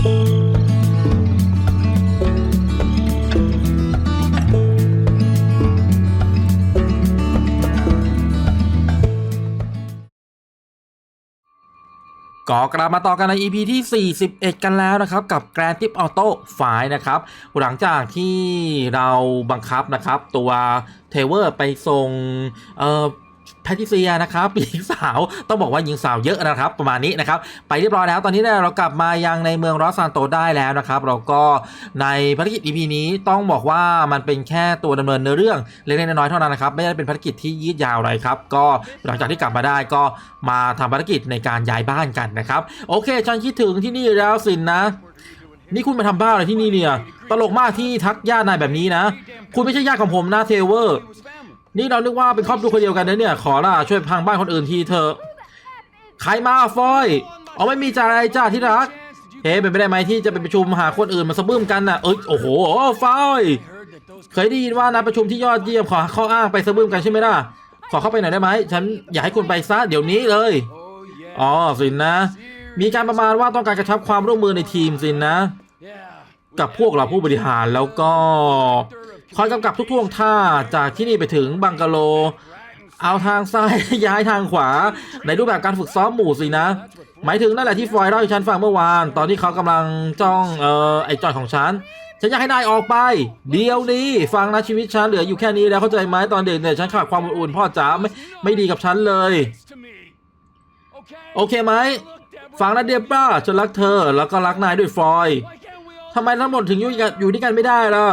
ก็กลับมาต่อกันใน EP ที่ 41 กันแล้วนะครับ กับ Grand Theft Auto 5นะครับ หลังจากที่เราบังคับนะครับ ตัวเทเวอร์ไปส่งเอ่อ แพทิเซียนะครับหญิงสาวต้องบอกว่าหญิงสาวเยอะนะครับประมาณนี้นะครับไปเรียบร้อยแล้ว ตอนนี้เรากลับมายังในเมืองรอสซานโตได้แล้วนะครับเราก็ในภารกิจ EP นี้ต้องบอกว่ามันเป็นแค่ตัวดำเนินเนื้อเรื่องเล็กๆน้อยๆเท่านั้นนะครับไม่ได้เป็นภารกิจที่ยืดยาวอะไรครับก็หลังจากที่กลับมาได้ก็มาทำภารกิจในการย้ายบ้านกันนะครับโอเคฉันคิดถึงที่นี่แล้วสินนะนี่คุณมาทำบ้าอะไรที่นี่เนี่ย ตลกมากที่ทักญาตินายแบบนี้นะ คุณไม่ใช่ญาติของผมนะเทเวอร์ นี่เรานึกว่าเป็นครอบครัวคนเดียวกันนะเนี่ย ขอละช่วยพังบ้านคนอื่นทีเถอะใครมาฟอยเอาไม่มีจ่าอะไรจ้าที่รักเฮ้เป็นไปได้ไหมที่จะไปประชุมหาคนอื่นมาสะบึ้มกันน่ะเอ้ยโอ้โหฟอยเคยได้ยินว่านะประชุมที่ยอดเยี่ยมขอข้ออ้างไปสะบึ้มกันใช่ไหมล่ะขอเข้าไปหน่อยได้ไหมฉันอยากให้คุณไปซะเดี๋ยวนี้เลยอ๋อสินนะ มีการประมาณว่าต้องการกระชับความร่วมมือในทีมสินนะ กับพวกเราผู้บริหารแล้วก็ คอยกำกับทุกท่วงท่าจากที่นี่ไปถึงบังกะโล เอาทางซ้าย ย้ายทางขวา ในรูปแบบการฝึกซ้อมหมู่สินะ หมายถึงนั่นแหละที่ฟลอยเล่าให้ฉันฟังเมื่อวาน ตอนที่เขากำลังจ้องเอ่อไอจอยของฉันฉันอยากให้นายออกไป เดียวนี้ฟังนะชีวิตฉันเหลืออยู่แค่นี้แล้วเข้าใจไหมตอนเด็กเนี่ยฉันขาดความอบอุ่นพ่อจ๋าไม่ไม่ดีกับฉันเลย โอเคไหมฟังนะเดียบ้าฉันรักเธอแล้วก็รักนายด้วยฟลอยทำไมทั้งหมดถึงอยู่อยู่ด้วยกันไม่ได้ล่ะ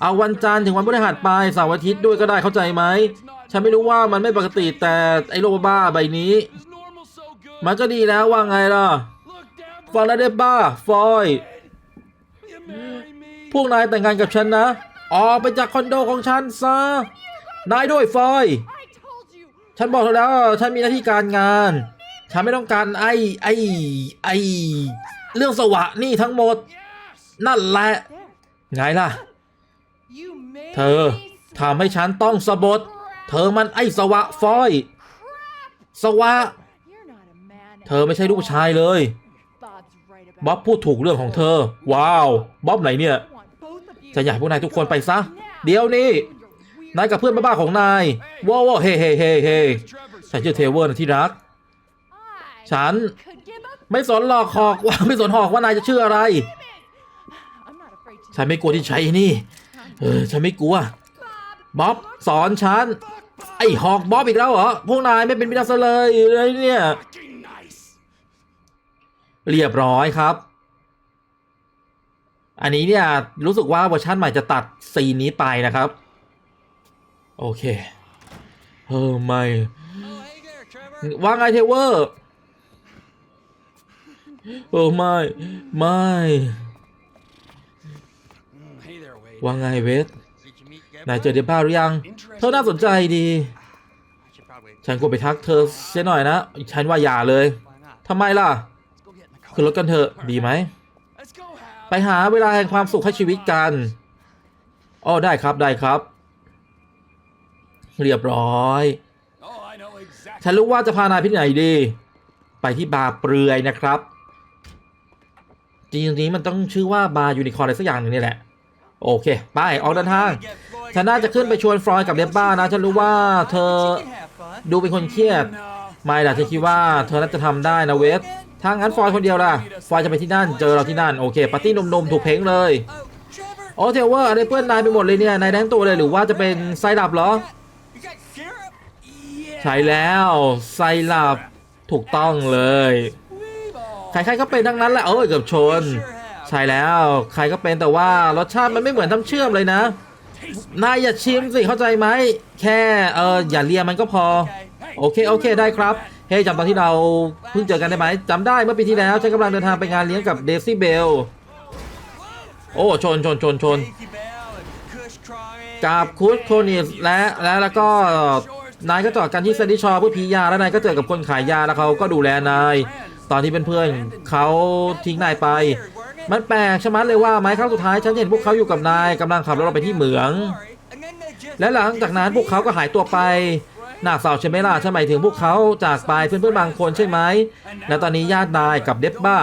เอาวันจันทร์ถึงวันพฤหัสไปเสาร์อาทิตย์ด้วยก็ได้เข้าใจไหม ฉันไม่รู้ว่ามันไม่ปกติแต่ไอ้โรคบ้าใบนี้ มันก็ดีแล้วว่าไงล่ะ ฟังนะเดีบ้า ฟอย พวกนายแต่งงานกับฉันนะ ออกไปจากคอนโดของฉันซะ นายด้วยฟอย ฉันบอกเธอแล้ว ฉันมีหน้าที่การงาน ฉันไม่ต้องการไอ้ไอ้ไอ้เรื่องสวะนี่ทั้งหมด นั่นแหละ ไงล่ะ เธอทำให้ฉันต้องสะบดเธอมันไอ้สวะฟอย สวะ เธอไม่ใช่ลูกชายเลยบ๊อบพูดถูกเรื่องของเธอ ว้าวบ๊อบไหนเนี่ยจะอยากพวกนายทุกคนไปซะ เดี๋ยวนี้นายกับเพื่อนบ้าๆของนายว้าวเฮ้เฮ้เฮ้เฮ้ฉันชื่อเทเวอร์นะที่รัก ฉันไม่สนหรอกหอกว่าไม่สนหอกว่านายจะชื่ออะไร ฉันไม่กลัวที่ใช้นี่ เออฉันไม่กลัวบ๊อบสอนฉัน ไอ้หอกบ๊อบอีกแล้วเหรอ พวกนายไม่เป็นมิตรซะเลยอะไรเนี่ย เรียบร้อยครับ อันนี้เนี่ย รู้สึกว่าเวอร์ชันใหม่จะตัดซีนนี้ไปนะครับ โอเค เออไม่ ว่าไงเทเวอร์ เออไม่ ไม่ ว่าไงเวสนายเจอเดบ้าหรือยัง เธอน่าสนใจดี ฉันควรไปทักเธอเสียหน่อยนะ ฉันว่าอย่าเลยทำไมล่ะ คือรถกันเถอะ ดีไหม ไปหาเวลาแห่งความสุขให้ชีวิตกันอ๋อได้ครับได้ครับ เรียบร้อย ฉันรู้ว่าจะพานายไปที่ไหนดี ไปที่บาร์เปลือยนะครับ จริงๆนี้มันต้องชื่อว่าบาร์ยูนิคอร์นอะไรสักอย่างหนึ่งนี่แหละ โอเค ไปออกเดินทางฉันน่าจะขึ้นไปชวนฟลอยกับเดบบ้านะ ฉันรู้ว่าเธอดูเป็นคนเครียด ไม่ล่ะฉันคิดว่าเธอน่าจะทำได้นะเวสถ้างั้นฟลอยคนเดียวล่ะฟลอยจะไปที่นั่น เจอเราที่นั่น โอเค ปาร์ตี้นมๆ ถูกเพ้งเลย โอ้เทเวอร์อะไรเพื่อนนายไปหมดเลยเนี่ย นายแดงตัวเลยหรือว่าจะเป็นไซดับเหรอ ใช่แล้ว ไซลับถูกต้องเลย ใครๆก็เป็นทั้งนั้นแหละ เออเกือบชน ใช่แล้วใครก็เป็นแต่ว่ารสชาติมันไม่เหมือนน้ำเชื่อมเลยนะ นายอย่าชิมสิเข้าใจไหม แค่เอออย่าเลียมันก็พอ โอเคโอเคได้ครับ เฮ้ยจำตอนที่เราเพิ่งเจอกันได้ไหมจำได้เมื่อปีที่แล้วฉันกำลังเดินทางไปงานเลี้ยงกับเดซี่เบล โอ้ชนชนชนชนกับคูดโคนิสและและแล้วก็นายก็จอดกันที่เซนดิชอเพื่อพียาแล้วนายก็เจอกับคนขายยาแล้วเขาก็ดูแลนาย ตอนที่เป็นเพื่อนเขาทิ้งนายไป มันแปลกชะมัดเลยว่าไหมครั้งสุดท้ายฉันเห็นพวกเขาอยู่กับนายกำลังขับรถออกไปที่เหมือง และหลังจากนั้นพวกเขาก็หายตัวไปน่าเศร้าใช่ไหมล่ะฉันหมายถึงพวกเขาจากไปเพื่อนๆบางคนใช่ไหมและตอนนี้ญาตินายกับเดบบ้า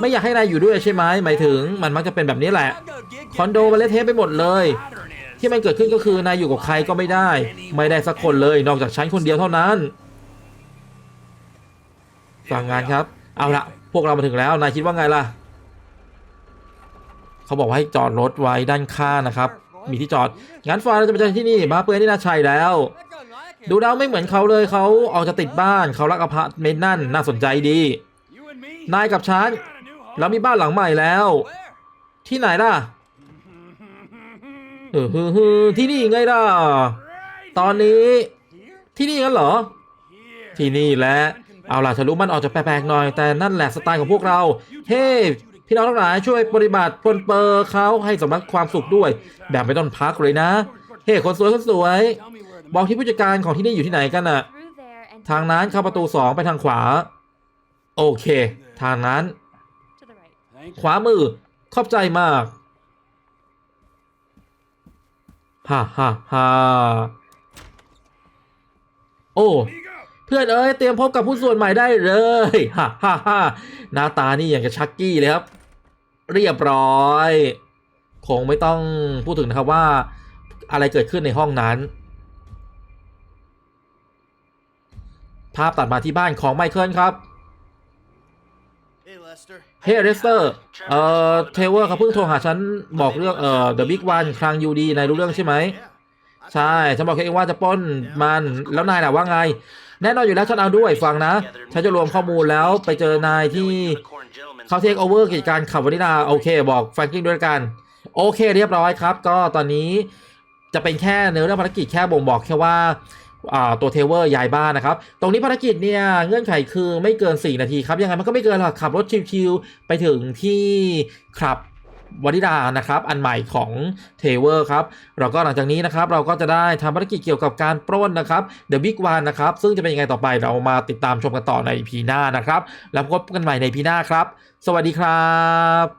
ไม่อยากให้นายอยู่ด้วยใช่ไหมหมายถึงมันมักจะเป็นแบบนี้แหละ คอนโดมันเละเทะไปหมดเลย ที่มันเกิดขึ้นก็คือนายอยู่กับใครก็ไม่ได้ ไม่ได้สักคนเลยนอกจากฉันคนเดียวเท่านั้นฟังงานครับ เอาละพวกเรามาถึงแล้วนายคิดว่าไงล่ะ เขาบอกว่าให้จอดรถไว้ด้านข้างนะครับ มีที่จอด งั้นฟาเราจะไปเจอที่นี่มาเปื้อนที่นาชัยแล้ว ดูแล้วไม่เหมือนเขาเลยเขาออกจะติดบ้านเขารักอพาร์ตเมนต์นั่นน่าสนใจดี นายกับฉันเรามีบ้านหลังใหม่แล้ว ที่ไหนล่ะเออฮือฮือที่นี่ไงล่ะ ตอนนี้ ที่นี่กันเหรอ ที่นี่แหละ เอาล่ะฉันรู้มันออกจะแปลกๆหน่อย แต่นั่นแหละสไตล์ของพวกเรา เฮ้ พี่น้องทั้งหลายช่วยปฏิบัติพลเปอร์เขาให้สำนักความสุขด้วย แบบไม่ต้องพักเลยนะ เฮ้ คนสวยคนสวย บอกที่ผู้จัดการของที่นี่อยู่ที่ไหนกันน่ะทางนั้นเข้าประตูสองไปทางขวา โอเค ทางนั้น ขวามือขอบใจมากฮ่าฮ่าฮ่าโอ้ เพื่อนเอ้ยเตรียมพบกับผู้ส่วนใหม่ได้เลยฮ่าฮ่าฮ่าหน้าตานี่อย่างกับชักกี้เลยครับ เรียบร้อย คงไม่ต้องพูดถึงนะครับว่า อะไรเกิดขึ้นในห้องนั้น ภาพตัดมาที่บ้านของไมเคิลครับ Hey, Lester. เฮ้เรสเตอร์เอ่อเทเวอร์เขาเพิ่งโทรหาฉันบอกเรื่องเอ่อ The Big One คลังยูดีนายรู้เรื่องใช่ไหม ใช่ ฉันบอกแค่เองว่าจะปล้นมันแล้วนายล่ะว่าไง แน่นอนอยู่แล้วฉันเอาด้วยฟังนะ ฉันจะรวมข้อมูลแล้วไปเจอนายที่เขาเทคโอเวอร์กิจการขับวานิลาโอเค บอกแฟรงกิ้งด้วยกัน โอเค เรียบร้อยครับ ก็ตอนนี้จะเป็นแค่เนื้อเรื่องภารกิจแค่บ่งบอกแค่ว่าตัวเทเวอร์ย้ายบ้านนะครับ ตรงนี้ภารกิจเนี่ยเงื่อนไขคือไม่เกิน 4 นาทีครับ ยังไงมันก็ไม่เกินหรอกขับรถชิวๆไปถึงที่ครับ วานิดานะครับอันใหม่ของเทเวอร์ครับเราก็หลังจากนี้นะครับเราก็จะได้ทำภารกิจเกี่ยวกับการปล้นนะครับเดอะบิ๊กวานนะครับซึ่งจะเป็นยังไงต่อไปเรามาติดตามชมกันต่อในพีหน้านะครับ แล้วพบกันใหม่ในพีหน้าครับ สวัสดีครับ